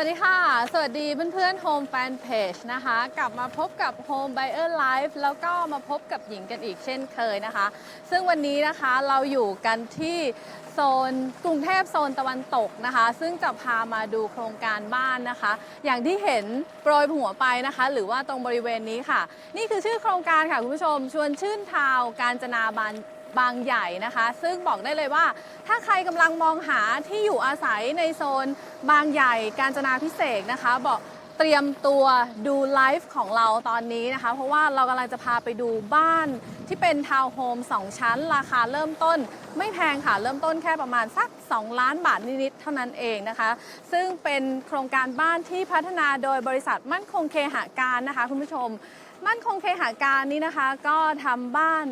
วัสดีค่ะ สวัสดีเพื่อนๆ Home Fan Page นะคะ กลับมาพบกับ Home Buyer Live แล้วก็มาพบกับหญิงกันอีกเช่นเคยนะคะ ซึ่งวันนี้นะคะเราอยู่กันที่โซนกรุงเทพโซนตะวันตกนะคะ ซึ่งจะพามาดูโครงการบ้านนะคะ อย่างที่เห็นโปรยหัวไปนะคะ หรือว่าตรงบริเวณนี้ค่ะ นี่คือชื่อโครงการค่ะคุณผู้ชม ชวนชื่นทาว การจนาบาน บางใหญ่นะคะ ซึ่งบอกได้เลยว่า ถ้าใครกำลังมองหาที่อยู่อาศัยในโซนบางใหญ่การจนาพิเศษนะคะบอกเตรียมตัวดูไลฟ์ของเราตอนนี้นะคะ เพราะว่าเรากำลังจะพาไปดูบ้านที่เป็นทาวน์โฮม2 ชั้น ราคาเริ่มต้น ไม่แพงค่ะ เริ่มต้นแค่ประมาณสัก 2 ล้านบาทนิดๆเท่านั้นเองนะคะ ซึ่งเป็นโครงการบ้านที่พัฒนาโดยบริษัทมั่นคงเคหะการนะคะ คุณผู้ชม มั่นคงเคหาการนี้นะคะก็ทำบ้าน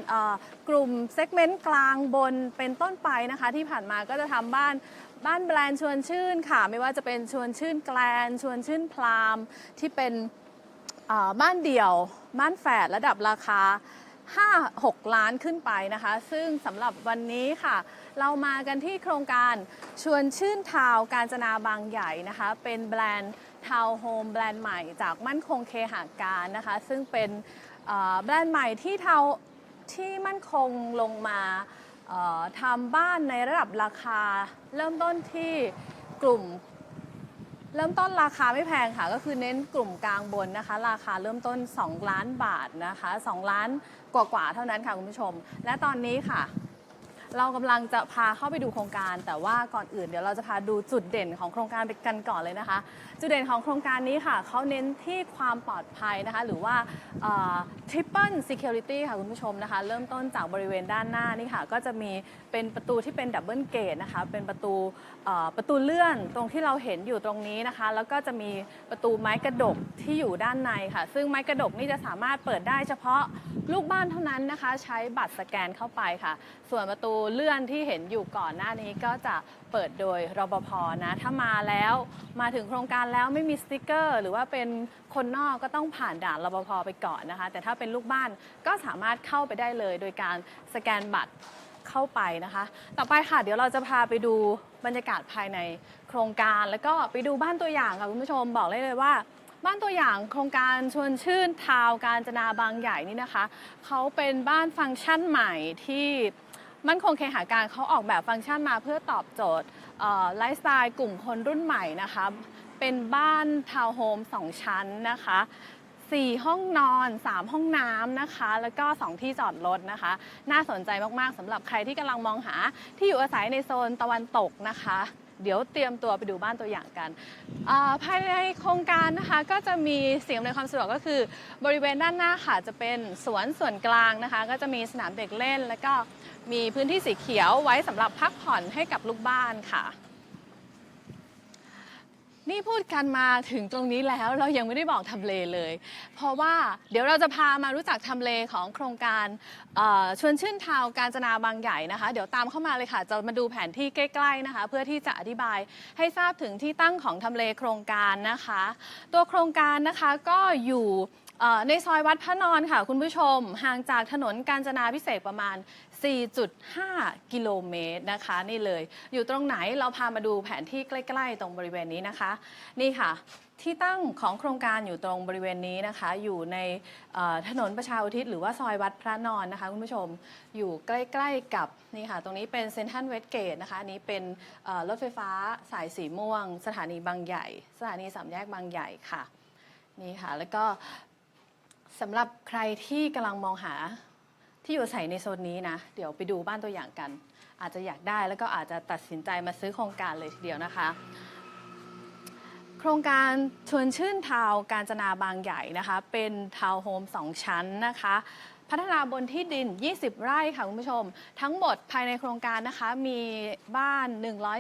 กลุ่มเซกเมนต์กลางบนเป็นต้นไปนะคะ ที่ผ่านมาก็จะทำบ้านบ้านแบรนด์ชวนชื่นค่ะ ไม่ว่าจะเป็นชวนชื่นแกลนชวนชื่นพรามที่เป็นบ้านเดี่ยว บ้านแฝดระดับราคา 5-6 ล้านขึ้นไปนะคะ ซึ่งสำหรับวันนี้ค่ะ เรามากันที่โครงการชวนชื่นทาวน์การจนาบางใหญ่นะคะ เป็นแบรนด์ ทาวน์โฮมแบรนด์ใหม่จากมั่นคงเคหาการนะคะ ซึ่งเป็นแบรนด์ใหม่ที่ทาวที่มั่นคงลงมาทำบ้านในระดับราคา เริ่มต้นที่กลุ่ม เริ่มต้นราคาไม่แพงค่ะก็คือเน้นกลุ่มกลางบนนะคะ ราคาเริ่มต้น 2 ล้านบาทนะคะ 2 ล้านกว่าๆเท่านั้นค่ะคุณผู้ชม และตอนนี้ค่ะเรากำลังจะพาเข้าไปดูโครงการ แต่ว่าก่อนอื่นเดี๋ยวเราจะพาดูจุดเด่นของโครงการไปกันก่อนเลยนะคะจุดเด่นของโครงการนี้ค่ะเขาเน้นที่ความปลอดภัยนะคะ หรือว่า triple security ค่ะคุณผู้ชมนะคะ เริ่มต้นจากบริเวณด้านหน้านี่ค่ะ ก็จะมีเป็นประตูที่เป็นดับเบิลเกตนะคะ เป็นประตูประตูเลื่อนตรงที่เราเห็นอยู่ตรงนี้นะคะ แล้วก็จะมีประตูไม้กระดกที่อยู่ด้านในค่ะ ซึ่งไม้กระดกนี่จะสามารถเปิดได้เฉพาะลูกบ้านเท่านั้นนะคะ ใช้บัตรสแกนเข้าไปค่ะ ส่วนประตูเลื่อนที่เห็นอยู่ก่อนหน้านี้ก็จะ เปิดโดยรปภนะ ถ้ามาแล้วมาถึงโครงการแล้วไม่มีสติกเกอร์ หรือว่าเป็นคนนอกก็ต้องผ่านด่านรปภไปก่อนนะคะ แต่ถ้าเป็นลูกบ้านก็สามารถเข้าไปได้เลย โดยการสแกนบัตรเข้าไปนะคะ ต่อไปค่ะ เดี๋ยวเราจะพาไปดูบรรยากาศภายในโครงการ แล้วก็ไปดูบ้านตัวอย่างค่ะคุณผู้ชมบอกเลยเลยว่าบ้านตัวอย่างโครงการชวนชื่นทาวน์การจนาบางใหญ่นี่นะคะ เขาเป็นบ้านฟังก์ชันใหม่ที่ มั่นคงเคหาการเขาออกแบบฟังก์ชันมาเพื่อตอบโจทย์ไลฟ์สไตล์กลุ่มคนรุ่นใหม่นะคะ เป็นบ้านทาวน์โฮมสองชั้นนะคะ 4 ห้องนอน 3 ห้องน้ำนะคะ แล้วก็ 2 ที่จอดรถนะคะ น่าสนใจมาก ๆสำหรับใครที่กำลังมองหาที่อยู่อาศัยในโซนตะวันตกนะคะ เดี๋ยวเตรียมตัวไปดูบ้านตัวอย่างกันภายในโครงการนะคะก็จะมีสิ่งอำนวยความสะดวกก็คือ บริเวณด้านหน้าค่ะจะเป็นสวนส่วนกลางนะคะ ก็จะมีสนามเด็กเล่น แล้วก็มีพื้นที่สีเขียวไว้สำหรับพักผ่อนให้กับลูกบ้านค่ะ นี่พูดกันมาถึงตรงนี้แล้วเรายังไม่ได้บอกทำเลเลย เพราะว่าเดี๋ยวเราจะพามารู้จักทำเลของโครงการเอ่อชวนชื่นทาวน์การจนาบางใหญ่นะคะ เดี๋ยวตามเข้ามาเลยค่ะ จะมาดูแผนที่ใกล้ๆนะคะ เพื่อที่จะอธิบายให้ทราบถึงที่ตั้งของทำเลโครงการนะคะ ตัวโครงการนะคะก็อยู่ เอ่อในซอยวัดพระนอนค่ะ คุณผู้ชมห่างจากถนนกาญจนาพิเศษกประมาณ 4.5 กิโลเมตรนะคะ นี่เลย อยู่ตรงไหนเราพามาดูแผนที่ใกล้ ๆ ตรงบริเวณนี้นะคะ นี่ค่ะ ที่ตั้งของโครงการอยู่ตรงบริเวณนี้นะคะ อยู่ในเอ่อถนนประชาอุทิศหรือว่าซอยวัดพระนอนนะคะคุณผู้ชมอยู่ใกล้ๆกับนี่ค่ะ ตรงนี้เป็นเซนทันเวสเกตนะคะอันนี้เป็นเอ่อรถไฟฟ้าสายสีม่วง สถานีบางใหญ่ สถานีสามแยกบางใหญ่ค่ะ นี่ค่ะ แล้วก็ สำหรับใครที่กำลังมองหาที่อยู่อาศัยในโซนนี้นะ เดี๋ยวไปดูบ้านตัวอย่างกัน อาจจะอยากได้แล้วก็อาจจะตัดสินใจมาซื้อโครงการเลยทีเดียวนะคะ โครงการชวนชื่นทาวน์การจนาบางใหญ่นะคะ เป็นทาวน์โฮม2 ชั้นนะคะ พัฒนาบนที่ดิน 20 ไร่ค่ะคุณผู้ชม ทั้งหมดภายในโครงการนะคะ มีบ้าน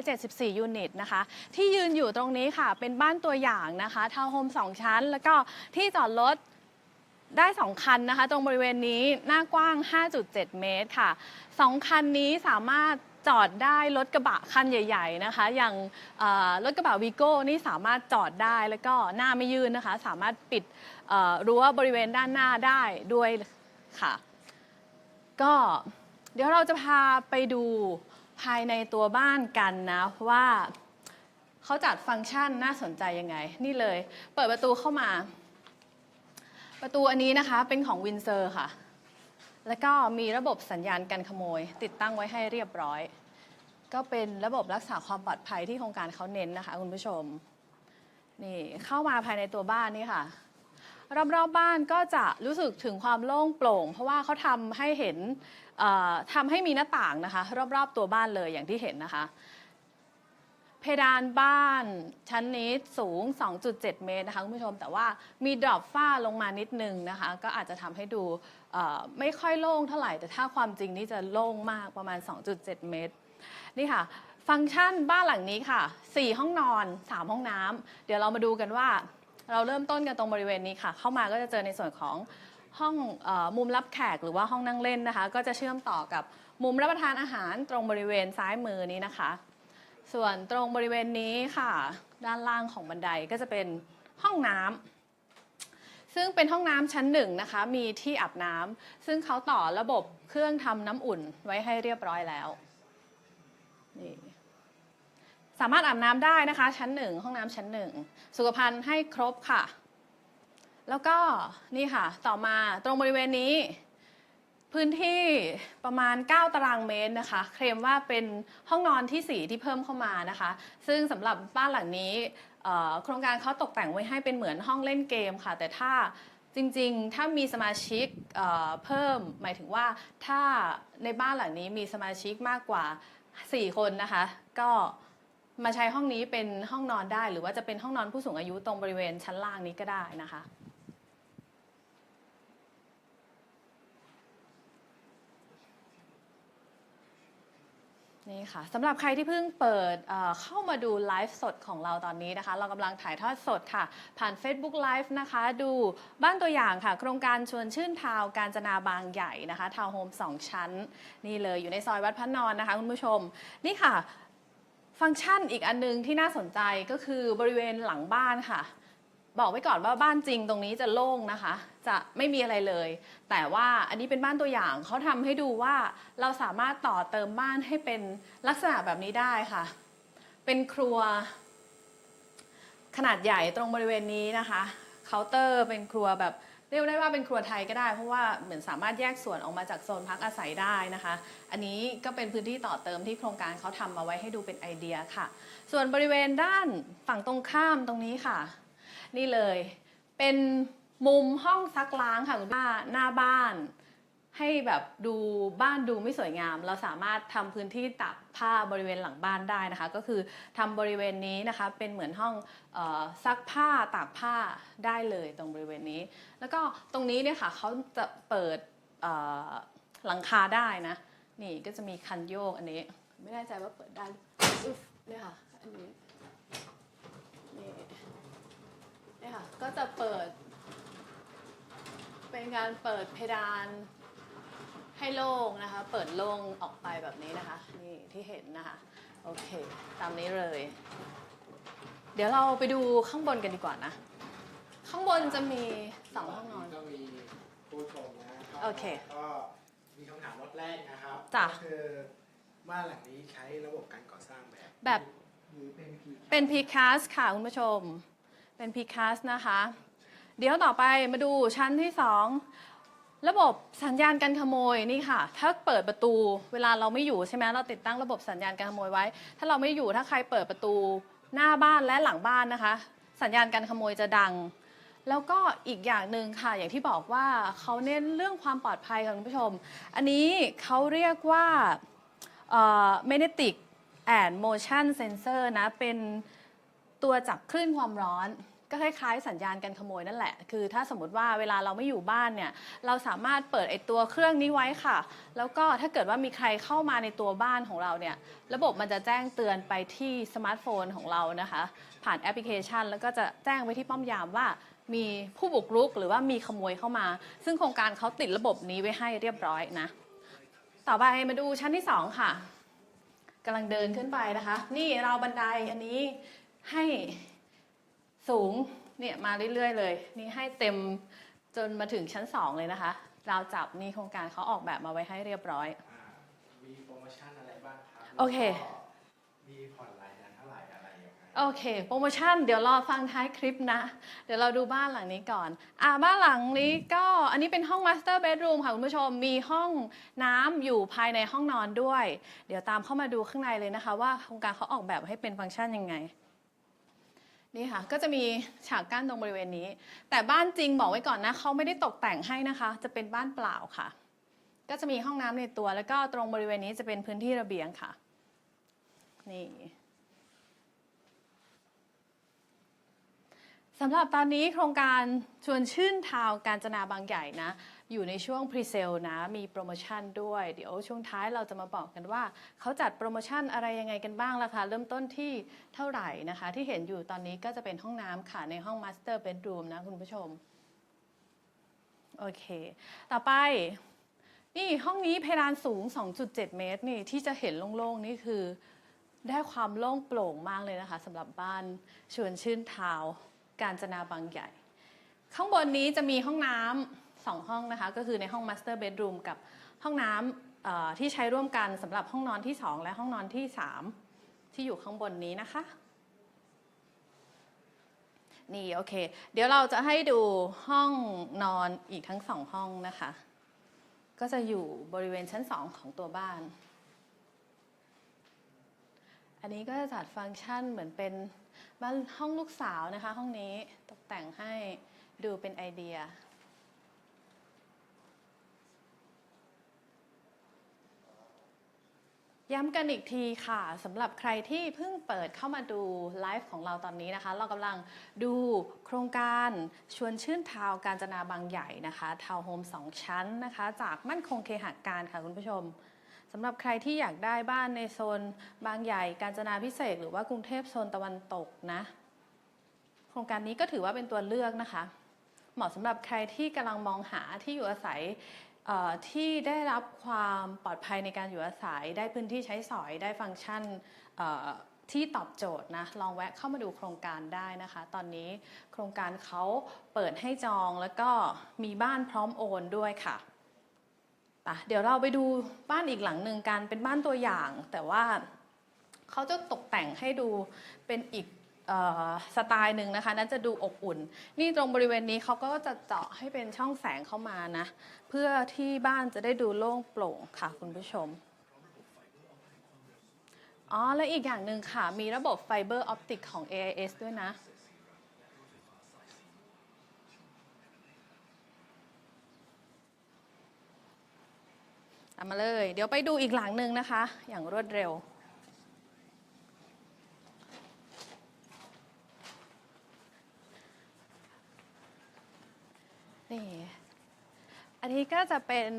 174 ยูนิตนะคะ ที่ยืนอยู่ตรงนี้ค่ะ เป็นบ้านตัวอย่างนะคะ ทาวน์โฮม2 ชั้น แล้วก็ที่จอดรถ ได้2คันนะคะ ตรงบริเวณนี้หน้ากว้าง 5.7 เมตรค่ะ2คันนี้สามารถจอดได้รถกระบะคันใหญ่ ๆนะคะ อย่างรถกระบะวีโก้นี่สามารถจอดได้แล้วก็หน้าไม่ยื่นนะคะ สามารถปิดรั้วบริเวณด้านหน้าได้ด้วยค่ะ ก็เดี๋ยวเราจะพาไปดูภายในตัวบ้านกันนะว่าเขาจัดฟังก์ชันน่าสนใจยังไง นี่เลย เปิดประตูเข้ามา ประตูอันนี้นะคะเป็นของวินเซอร์ค่ะ แล้วก็มีระบบสัญญาณกันขโมย ติดตั้งไว้ให้เรียบร้อย ก็เป็นระบบรักษาความปลอดภัยที่โครงการเขาเน้นนะคะ คุณผู้ชม นี่เข้ามาภายในตัวบ้านนี่ค่ะ รอบๆบบ้านก็จะรู้สึกถึงความโล่งโปร่ง เพราะว่าเขาทำให้เห็นทำให้มีหน้าต่างนะคะ รอบๆตัวบ้านเลยอย่างที่เห็นนะคะ เพดานบ้านชั้นนี้สูง 2.7 เมตรนะคะคุณผู้ชมแต่ว่ามีดรอปฝ้าลงมานิดนึงนะคะ ก็อาจจะทำให้ดูไม่ค่อยโล่งเท่าไหร่ แต่ถ้าความจริงนี่จะโล่งมากประมาณ 2.7 เมตร นี่ค่ะ ฟังก์ชันบ้านหลังนี้ค่ะ 4 ห้องนอน 3 ห้องน้ำเดี๋ยวเรามาดูกันว่า เราเริ่มต้นกันตรงบริเวณนี้ค่ะ เข้ามาก็จะเจอในส่วนของห้องอมุมรับแขกหรือว่าห้องนั่งเล่นนะคะ ก็จะเชื่อมต่อกับมุมรับประทานอาหารตรงบริเวณซ้ายมือนี้นะคะ ส่วนตรงบริเวณนี้ค่ะ ด้านล่างของบันไดก็จะเป็นห้องน้ำซึ่งเป็นห้องน้ำชั้นหนึ่งนะคะ มีที่อาบน้ำซึ่งเขาต่อระบบเครื่องทำน้ำอุ่นไว้ให้เรียบร้อยแล้วนี่สามารถอาบน้ำได้นะคะ ชั้นหนึ่งห้องน้ำชั้นหนึ่งสุขภัณฑ์ให้ครบค่ะ แล้วก็นี่ค่ะ ต่อมาตรงบริเวณนี้ พื้นที่ประมาณ 9 ตารางเมตรนะคะ เคลมว่าเป็นห้องนอนที่ 4 ที่เพิ่มเข้ามานะคะ ซึ่งสำหรับบ้านหลังนี้โครงการเขาตกแต่งไว้ให้เป็นเหมือนห้องเล่นเกมค่ะ แต่ถ้าจริงๆ ถ้ามีสมาชิกเเพิ่ม หมายถึงว่าถ้าในบ้านหลังนี้มีสมาชิกมากกว่า 4 คนนะคะ ก็มาใช้ห้องนี้เป็นห้องนอนได้ หรือว่าจะเป็นห้องนอนผู้สูงอายุตรงบริเวณชั้นล่างนี้ก็ได้นะคะ นี่ค่ะสำหรับใครที่เพิ่งเปิดเอ่อเข้ามาดูไลฟ์สดของเราตอนนี้นะคะ เรากำลังถ่ายทอดสดค่ะ ผ่าน Facebook Live นะคะ ดูบ้านตัวอย่างค่ะ โครงการชวนชื่นทาวน์การจนาบางใหญ่นะคะทาวน์โฮม2ชั้น นี่เลยอยู่ในซอยวัดพระนอนนะคะคุณผู้ชม นี่ค่ะ ฟังก์ชันอีกอันนึงที่น่าสนใจก็คือบริเวณหลังบ้านค่ะ บอกไว้ก่อนว่าบ้านจริงตรงนี้จะโล่งนะคะ จะไม่มีอะไรเลย แต่ว่าอันนี้เป็นบ้านตัวอย่างเขาทำให้ดูว่าเราสามารถต่อเติมบ้านให้เป็นลักษณะแบบนี้ได้ค่ะ เป็นครัว ขนาดใหญ่ตรงบริเวณนี้นะคะเคาน์เตอร์เป็นครัวแบบเรียกได้ว่าเป็นครัวไทยก็ได้ เพราะว่าเหมือนสามารถแยกส่วนออกมาจากโซนพักอาศัยได้นะคะ อันนี้ก็เป็นพื้นที่ต่อเติมที่โครงการเขาทำมาไว้ให้ดูเป็นไอเดียค่ะ ส่วนบริเวณด้านฝั่งตรงข้ามตรงนี้ค่ะ นี่เลย เป็นมุมห้องซักล้างค่ะคุณป้าหน้าบ้าน ให้แบบดูบ้านดูไม่สวยงาม เราสามารถทำพื้นที่ตากผ้าบริเวณหลังบ้านได้นะคะ ก็คือทำบริเวณนี้นะคะ เป็นเหมือนห้องออซักผ้าตากผ้าได้เลยตรงบริเวณนี้ แล้วก็ตรงนี้เนี่ยค่ะเขาจะเปิดหลังคาได้นะ นี่ก็จะมีคันโยกอันนี้ ไม่แน่ใจว่าเปิดได้เนี่ยค่ะอันนี้ เนี่ย ค่ะ ก็จะเปิด เป็นการเปิดเพดานให้โล่งนะคะ เปิดโล่งออกไปแบบนี้นะคะ นี่ที่เห็นนะคะ โอเค ตามนี้เลย เดี๋ยวเราไปดูข้างบนกันดีกว่านะ ข้างบนจะมีสองห้องนอน ก็มีผู้ชมนะครับโอเคก็มีคำถามรถแรกนะครับจ้ะ ก็คือบ้านหลังนี้ใช้ระบบการก่อสร้างแบบแบบ หรือเป็นพี เป็น p c a s ค่ะคุณผู้ชม เป็น p c a s นะคะ เดี๋ยวต่อไปมาดูชั้นที่ 2 ระบบสัญญาณการขโมยนี่ค่ะ ถ้าเปิดประตูเวลาเราไม่อยู่ใช่ไหมเราติดตั้งระบบสัญญาณการขโมยไว้ ถ้าเราไม่อยู่ถ้าใครเปิดประตูหน้าบ้านและหลังบ้านนะคะ สัญญาณการขโมยจะดัง แล้วก็อีกอย่างหนึ่งค่ะ อย่างที่บอกว่าเขาเน้นเรื่องความปลอดภัยค่ะคุณผู้ชม อันนี้เขาเรียกว่าเอ่อ magnetic and motion sensor นะเป็น ตัวจับคลื่นความร้อนก็คล้ายๆสัญญาณการขโมยนั่นแหละ คือถ้าสมมติว่าเวลาเราไม่อยู่บ้านเนี่ย เราสามารถเปิดไอตัวเครื่องนี้ไว้ค่ะ แล้วก็ถ้าเกิดว่ามีใครเข้ามาในตัวบ้านของเราเนี่ย ระบบมันจะแจ้งเตือนไปที่สมาร์ทโฟนของเรานะคะ ผ่านแอปพลิเคชัน แล้วก็จะแจ้งไปที่ป้อมยามว่ามีผู้บุกรุกหรือว่ามีขโมยเข้ามา ซึ่งโครงการเขาติดระบบนี้ไว้ให้เรียบร้อยนะ ต่อไปมาดูชั้นที่ 2 ค่ะกำลังเดินขึ้นไปนะคะ นี่เราวบันไดอันนี้ ให้สูงเนี่ยมาเรื่อยๆเลย นี่ให้เต็มจนมาถึงชั้น2เลยนะคะราวจับนี่โครงการเขาออกแบบมาไว้ให้เรียบร้อยอ่ามีโปรโมชั่นอะไรบ้างครับโอเค แล้วก็มีผ่อนรายเดือนเท่าไหร่อะไรยังไงโอเค โปรโมชั่นเดี๋ยวรอฟังท้ายคลิปนะ เดี๋ยวเราดูบ้านหลังนี้ก่อน อ่าบ้านหลังนี้ก็อันนี้เป็นห้อง Master Bedroom ค่ะคุณผู้ชมมีห้องน้ำอยู่ภายในห้องนอนด้วย เดี๋ยวตามเข้ามาดูข้างในเลยนะคะ ว่าโครงการเขาออกแบบให้เป็นฟังก์ชันยังไง นี่ค่ะ ก็จะมีฉากกั้นตรงบริเวณนี้ แต่บ้านจริงบอกไว้ก่อนนะเขาไม่ได้ตกแต่งให้นะคะ จะเป็นบ้านเปล่าค่ะ ก็จะมีห้องน้ำในตัว แล้วก็ตรงบริเวณนี้จะเป็นพื้นที่ระเบียงค่ะ นี่ สำหรับตอนนี้โครงการชวนชื่นทาวน์การจนาบางใหญ่นะ อยู่ในช่วงพรีเซลนะ มีโปรโมชั่นด้วย เดี๋ยวช่วงท้ายเราจะมาบอกกันว่า เขาจัดโปรโมชั่นอะไรยังไงกันบ้างราคาเริ่มต้นที่เท่าไหร่นะคะ ที่เห็นอยู่ตอนนี้ก็จะเป็นห้องน้ำค่ะ ในห้อง Master Bedroom นะคุณผู้ชม โอเค ต่อไป นี่ห้องนี้เพดานสูง 2.7 เมตรนี่ที่จะเห็นโล่งๆนี่คือ ได้ความโล่งโปร่งมากเลยนะคะสำหรับบ้านชวนชื่นทาวน์ การจนาบางใหญ่ ข้างบนนี้จะมีห้องน้ำสองห้องนะคะ ก็คือในห้อง Master Bedroom กับห้องน้ำที่ใช้ร่วมกันสำหรับห้องนอนที่ 2 และห้องนอนที่ 3 ที่อยู่ข้างบนนี้นะคะ นี่โอเค เดี๋ยวเราจะให้ดูห้องนอนอีกทั้งสองห้องนะคะ ก็จะอยู่บริเวณชั้น 2 ของตัวบ้าน อันนี้ก็จะจัดฟังก์ชันเหมือนเป็น บ้านห้องลูกสาวนะคะ ห้องนี้ตกแต่งให้ดูเป็นไอเดีย ย้ำกันอีกทีค่ะสำหรับใครที่เพิ่งเปิดเข้ามาดูไลฟ์ของเราตอนนี้นะคะ เรากำลังดูโครงการชวนชื่นทาวน์การจนาบางใหญ่นะคะ ทาวน์โฮมสองชั้นนะคะ จากมั่นคงเคหะการค่ะคุณผู้ชม สำหรับใครที่อยากได้บ้านในโซนบางใหญ่การจนาพิเศษหรือว่ากรุงเทพโซนตะวันตกนะ โครงการนี้ก็ถือว่าเป็นตัวเลือกนะคะ เหมาะสำหรับใครที่กำลังมองหาที่อยู่อาศัยที่ได้รับความปลอดภัยในการอยู่อาศัย ได้พื้นที่ใช้สอยได้ฟังก์ชันเอ่อที่ตอบโจทย์นะลองแวะเข้ามาดูโครงการได้นะคะ ตอนนี้โครงการเขาเปิดให้จองแล้วก็มีบ้านพร้อมโอนด้วยค่ะ อะเดี๋ยวเราไปดูบ้านอีกหลังหนึ่งกันเป็นบ้านตัวอย่าง แต่ว่าเขาจะตกแต่งให้ดูเป็นอีกออสไตล์หนึ่งนะคะนั้นจะดูอบอุ่น นี่ตรงบริเวณนี้เขาก็จะเจาะให้เป็นช่องแสงเข้ามานะ เพื่อที่บ้านจะได้ดูโล่งโปร่งค่ะคุณผู้ชมอ๋อและอีกอย่างหนึ่งค่ะ มีระบบไฟเบอร์ออปติกของ AIS ด้วยนะามมาเลย เดี๋ยวไปดูอีกหลังหนึ่งนะคะ อย่างรวดเร็ว นี่อันนี้ก็จะเป็น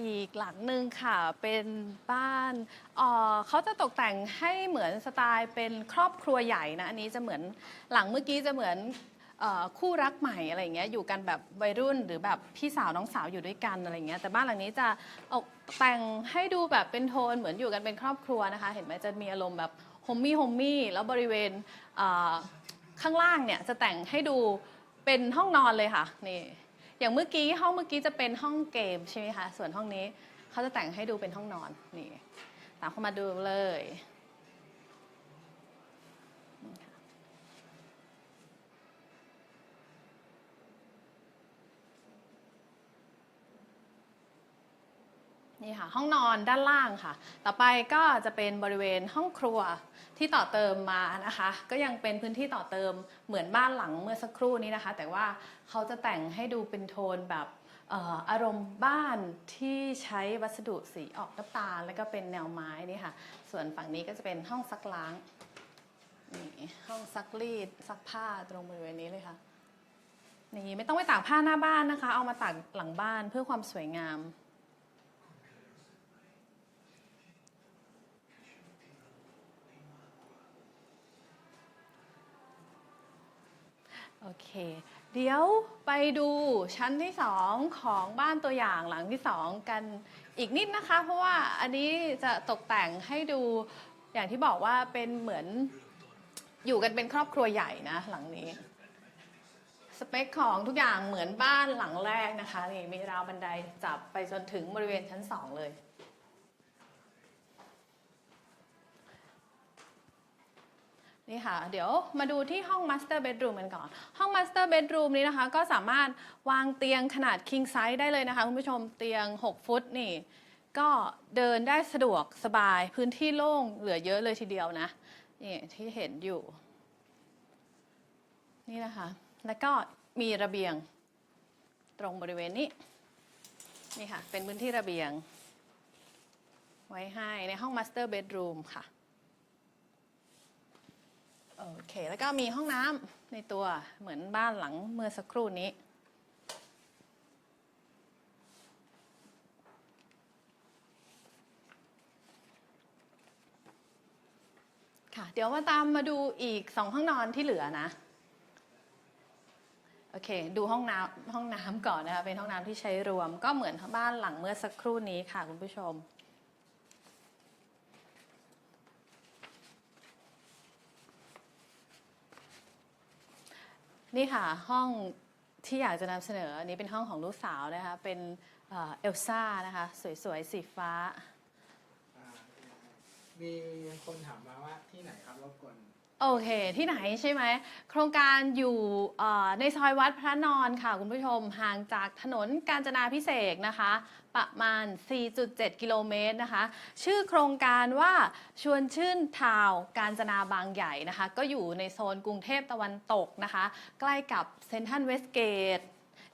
อีกหลังหนึ่งค่ะ เป็นบ้านเออเขาจะตกแต่งให้เหมือนสไตล์เป็นครอบครัวใหญ่นะ อันนี้จะเหมือนหลังเมื่อกี้จะเหมือน เออคู่รักใหม่อะไรอย่างเงี้ยอยู่กันแบบวัยรุ่นหรือแบบพี่สาวน้องสาวอยู่ด้วยกันอะไรอย่างเงี้ยแต่บ้านหลังนี้จะออกแต่งให้ดูแบบเป็นโทนเหมือนอยู่กันเป็นครอบครัวนะคะ เห็นไหมจะมีอารมณ์แบบโฮมมี่โฮมมี่แล้วบริเวณเอ่อข้างล่างเนี่ยจะแต่งให้ดูเป็นห้องนอนเลยค่ะนี่อย่างเมื่อกี้ห้องเมื่อกี้จะเป็นห้องเกมใช่ไหมคะส่วนห้องนี้เขาจะแต่งให้ดูเป็นห้องนอนนี่ตามเข้ามาดูเลย นี่ค่ะ ห้องนอนด้านล่างค่ะ ต่อไปก็จะเป็นบริเวณห้องครัวที่ต่อเติมมานะคะ ก็ยังเป็นพื้นที่ต่อเติมเหมือนบ้านหลังเมื่อสักครู่นี้นะคะ แต่ว่าเขาจะแต่งให้ดูเป็นโทนแบบอออารมณ์บ้านที่ใช้วัสดุสีออกน้ำตาล แล้วก็เป็นแนวไม้นี่ค่ะ ส่วนฝั่งนี้ก็จะเป็นห้องซักล้างนี่ห้องซักรีดซักผ้าตรงบริเวณนี้เลยค่ะนี่ไม่ต้องไปตากผ้าหน้าบ้านนะคะ เอามาตากหลังบ้านเพื่อความสวยงาม โอเค เดี๋ยวไปดูชั้นที่สองของบ้านตัวอย่างหลังที่สองกันอีกนิดนะคะ เพราะว่าอันนี้จะตกแต่งให้ดูอย่างที่บอกว่าเป็นเหมือนอยู่กันเป็นครอบครัวใหญ่นะหลังนี้ สเปคของทุกอย่างเหมือนบ้านหลังแรกนะคะนี่มีราวบันไดจับไปจนถึงบริเวณชั้นสองเลย นี่ค่ะ เดี๋ยวมาดูที่ห้อง Master Bedroom กันก่อน ห้อง Master Bedroom นี้นะคะ ก็สามารถวางเตียงขนาด King Size ได้เลยนะคะ คุณผู้ชมเตียง 6 ฟุตนี่ ก็เดินได้สะดวกสบายพื้นที่โล่งเหลือเยอะเลยทีเดียวนะ นี่ที่เห็นอยู่ นี่นะคะ แล้วก็มีระเบียงตรงบริเวณนี้ นี่ค่ะ เป็นพื้นที่ระเบียง ไว้ให้ในห้อง Master Bedroom ค่ะ โอเค แล้วก็มีห้องน้ำในตัวเหมือนบ้านหลังเมื่อสักครู่นี้ ค่ะ เดี๋ยวมาตามมาดูอีกสองห้องนอนที่เหลือนะ โอเค ดูห้องน้ำห้องน้ำก่อนนะคะ เป็นห้องน้ำที่ใช้รวม ก็เหมือนบ้านหลังเมื่อสักครู่นี้ค่ะคุณผู้ชม นี่ค่ะห้องที่อยากจะนำเสนออันนี้เป็นห้องของลูกสาวนะคะ เป็นเอ่อเอลซ่านะคะ สวย ๆ สีฟ้า อ่ามีคนถามมาว่าที่ไหนครับรบกวน โอเค ที่ไหนใช่ไหม โครงการอยู่เอ่อในซอยวัดพระนอนค่ะ คุณผู้ชมห่างจากถนนกาญจนาพิเศษกนะคะ ประมาณ 4.7 กิโลเมตรนะคะ ชื่อโครงการว่าชวนชื่นทาวน์กาญจนาบางใหญ่นะคะ ก็อยู่ในโซนกรุงเทพตะวันตกนะคะ ใกล้กับเซนทรัลเวสเกต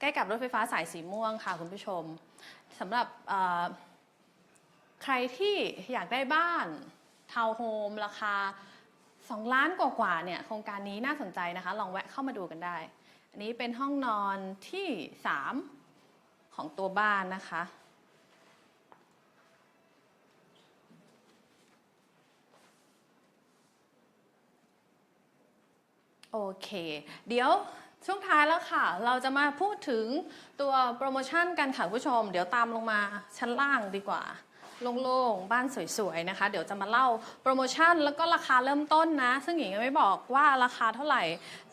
ใกล้กับรถไฟฟ้าสายสีม่วงค่ะ คุณผู้ชมสำหรับใครที่อยากได้บ้านทาวน์โฮมราคา 2 ล้านกว่าๆเนี่ยโครงการนี้น่าสนใจนะคะ ลองแวะเข้ามาดูกันได้ อันนี้เป็นห้องนอนที่ 3 ของตัวบ้านนะคะ โอเค เดี๋ยวช่วงท้ายแล้วค่ะ เราจะมาพูดถึงตัวโปรโมชั่นกันค่ะคุณผู้ชม เดี๋ยวตามลงมาชั้นล่างดีกว่า โล่งๆ บ้านสวยๆ นะคะ เดี๋ยวจะมาเล่าโปรโมชั่นแล้วก็ราคาเริ่มต้นนะ ซึ่งหญิงยังไม่บอกว่าราคาเท่าไหร่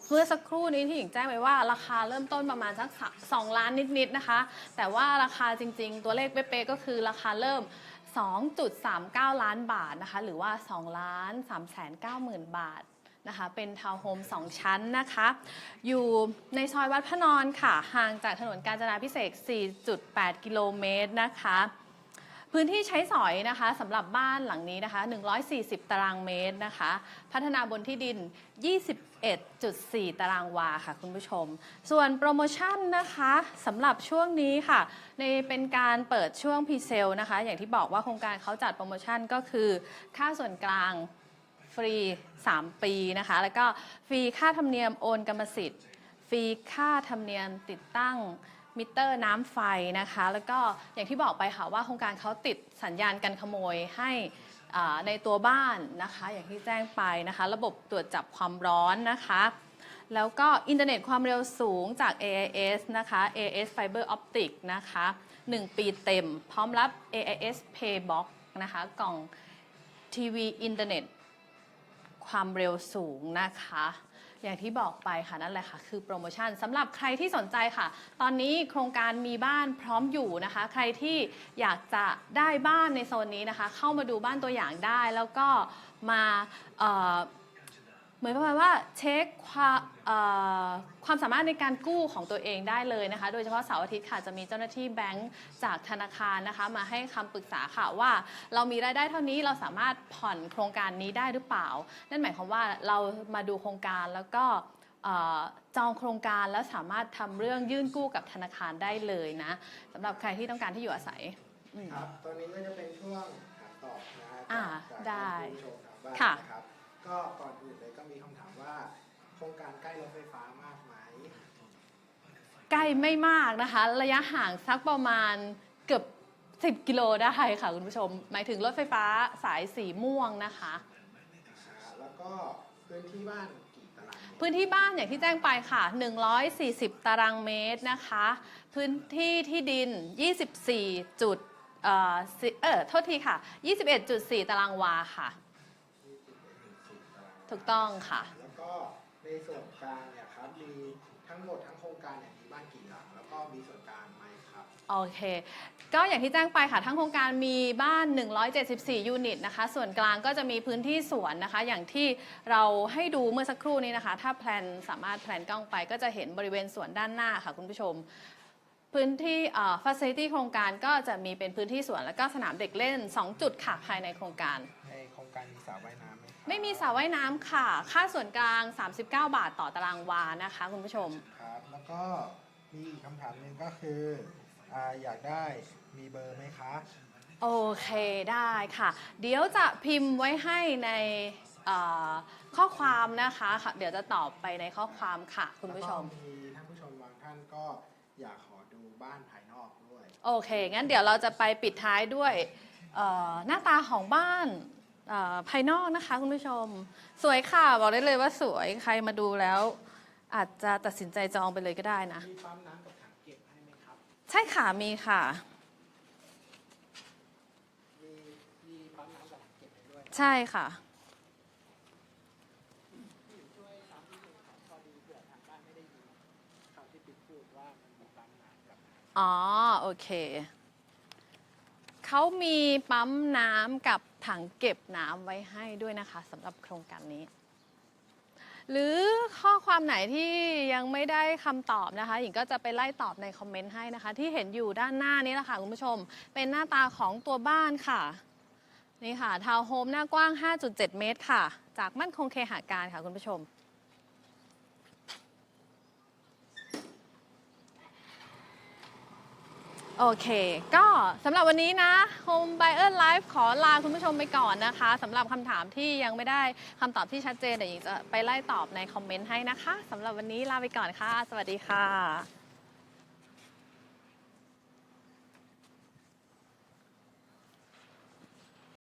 เมื่อสักครู่นี้ที่หญิงแจ้งไปว่าราคาเริ่มต้นประมาณสักสองล้านนิดๆ นะคะ แต่ว่าราคาจริงๆ ตัวเลขเป๊ะๆ ก็คือราคาเริ่ม 2.39 ล้านบาทนะคะ หรือว่า2ล้าน3แสน9หมื่นบาทนะคะ เป็นทาวน์โฮม2 ชั้นนะคะ อยู่ในซอยวัดพระนอนค่ะ ห่างจากถนนกาญจนาพิเศษ 4.8 กิโลเมตรนะคะ พื้นที่ใช้สอยนะคะสำหรับบ้านหลังนี้นะคะ 140 ตารางเมตรนะคะ พัฒนาบนที่ดิน 21.4 ตารางวาค่ะคุณผู้ชม ส่วนโปรโมชั่นนะคะสำหรับช่วงนี้ค่ะ ในเป็นการเปิดช่วงพรีเซลนะคะ อย่างที่บอกว่าโครงการเขาจัดโปรโมชั่นก็คือค่าส่วนกลางฟรี 3 ปีนะคะ แล้วก็ฟรีค่าธรรมเนียมโอนกรรมสิทธิ์ ฟรีค่าธรรมเนียมติดตั้ง มิเตอร์น้ำไฟนะคะ แล้วก็อย่างที่บอกไปค่ะว่าโครงการเขาติดสัญญาณกันขโมยให้ในตัวบ้านนะคะ อย่างที่แจ้งไปนะคะ ระบบตรวจจับความร้อนนะคะ แล้วก็อินเทอร์เน็ตความเร็วสูงจาก AIS นะคะ AIS Fiber Optic นะคะ 1 ปีเต็ม พร้อมรับ AIS Paybox นะคะ กล่องทีวีอินเทอร์เน็ตความเร็วสูงนะคะ อย่างที่บอกไปค่ะนั่นแหละค่ะ คือโปรโมชั่นสำหรับใครที่สนใจค่ะ ตอนนี้โครงการมีบ้านพร้อมอยู่นะคะ ใครที่อยากจะได้บ้านในโซนนี้นะคะ เข้ามาดูบ้านตัวอย่างได้แล้วก็มา เอ่อเหมือนประมาณว่าเช็คความเอ่อความสามารถในการกู้ของตัวเองได้เลยนะคะ โดยเฉพาะเสาร์อาทิตย์ค่ะจะมีเจ้าหน้าที่แบงก์จากธนาคารนะคะมาให้คำปรึกษาค่ะว่า เรามีรายได้เท่านี้เราสามารถผ่อนโครงการนี้ได้หรือเปล่า นั่นหมายความว่าเรามาดูโครงการแล้วก็เอ่อจองโครงการแล้วสามารถทำเรื่องยื่นกู้กับธนาคารได้เลยนะสำหรับใครที่ต้องการที่อยู่อาศัยอืมครับตอนนี้ก็จะเป็นช่วงถามตอบนะฮะอ่าจากได้ผู้ชมทางบ้านค่ะนะครับ ก็ก่อนอื่นเลยก็มีคำถามว่า โครงการใกล้รถไฟฟ้ามากไหมใกล้ไม่มากนะคะ ระยะห่างสักประมาณเกือบ 10 กิโลได้ค่ะคุณผู้ชม หมายถึงรถไฟฟ้าสายสีม่วงนะคะ อ่าแล้วก็พื้นที่บ้านกี่ตารางเมตรพื้นที่บ้านอย่างที่แจ้งไปค่ะ 140 ตารางเมตรนะคะ พื้นที่ที่ดิน 24 จุดเอ่อสิเออโทษทีค่ะ 21.4 ตารางวาค่ะ21.4ตาราง ถูกต้องค่ะ แล้วก็ในส่วนกลางเนี่ยครับมีทั้งหมดทั้งโครงการเนี่ยมีบ้านกี่หลังแล้วก็มีส่วนกลางไหมครับ โอเค ก็อย่างที่แจ้งไปค่ะ ทั้งโครงการมีบ้าน 174 ยูนิตนะคะ ส่วนกลางก็จะมีพื้นที่สวนนะคะ อย่างที่เราให้ดูเมื่อสักครู่นี้นะคะ ถ้าแพลนสามารถแพลนกล้องไปก็จะเห็นบริเวณสวนด้านหน้าค่ะคุณผู้ชม พื้นที่เอ่อ facility โครงการก็จะมีเป็นพื้นที่สวน แล้วก็สนามเด็กเล่น 2 จุดค่ะภายในโครงการ ในโครงการมีสระว่ายน้ำไหมครับ ไม่มีสระว่ายน้ำค่ะ ค่าส่วนกลาง 39 บาทต่อตารางวานะคะ คุณผู้ชม ครับแล้วก็มีอีกคำถามหนึ่งก็คืออ่าอยากได้มีเบอร์ไหมคะ โอเคได้ค่ะ เดี๋ยวจะพิมพ์ไว้ให้ในเอ่อข้อความนะคะค่ะเดี๋ยวจะตอบไปในข้อความค่ะคุณผู้ชม แล้วก็มีท่านผู้ชมบางท่านก็อยากขอดูบ้านภายนอกด้วย โอเค งั้นเดี๋ยวเราจะไปปิดท้ายด้วยเอ่อหน้าตาของบ้าน เอ่อภายนอกนะคะคุณผู้ชม สวยค่ะ บอกได้เลยว่าสวยใครมาดูแล้ว อาจจะตัดสินใจจองไปเลยก็ได้นะ มีปั๊มน้ำกับถังเก็บให้ไหมครับ ใช่ค่ะมีค่ะ มีมีปั๊มน้ำกับถังเก็บให้ด้วย ใช่ค่ะ ช่วยซ้ำที่หนึ่งครับพอดีเผื่อทางบ้านไม่ได้ยินคำที่ปิ๊กพูดว่ามันมีปั๊มน้ำกับ อ๋อ โอเค เขามีปั๊มน้ำกับถังเก็บน้ำไว้ให้ด้วยนะคะสำหรับโครงการนี้ หรือข้อความไหนที่ยังไม่ได้คำตอบนะคะหญิงก็จะไปไล่ตอบในคอมเมนต์ให้นะคะ ที่เห็นอยู่ด้านหน้านี้แหละค่ะคุณผู้ชม เป็นหน้าตาของตัวบ้านค่ะ นี่ค่ะทาวน์โฮมหน้ากว้าง 5.7 เมตรค่ะ จากมั่นคงเคหาการค่ะคุณผู้ชม โอเค ก็สำหรับวันนี้นะ Home Buyer Live ขอลาคุณผู้ชมไปก่อนนะคะสำหรับคำถามที่ยังไม่ได้คำตอบที่ชัดเจนเดี๋ยวหญิงจะไปไล่ตอบในคอมเมนต์ให้นะคะสำหรับวันนี้ลาไปก่อนค่ะ สวัสดีค่ะ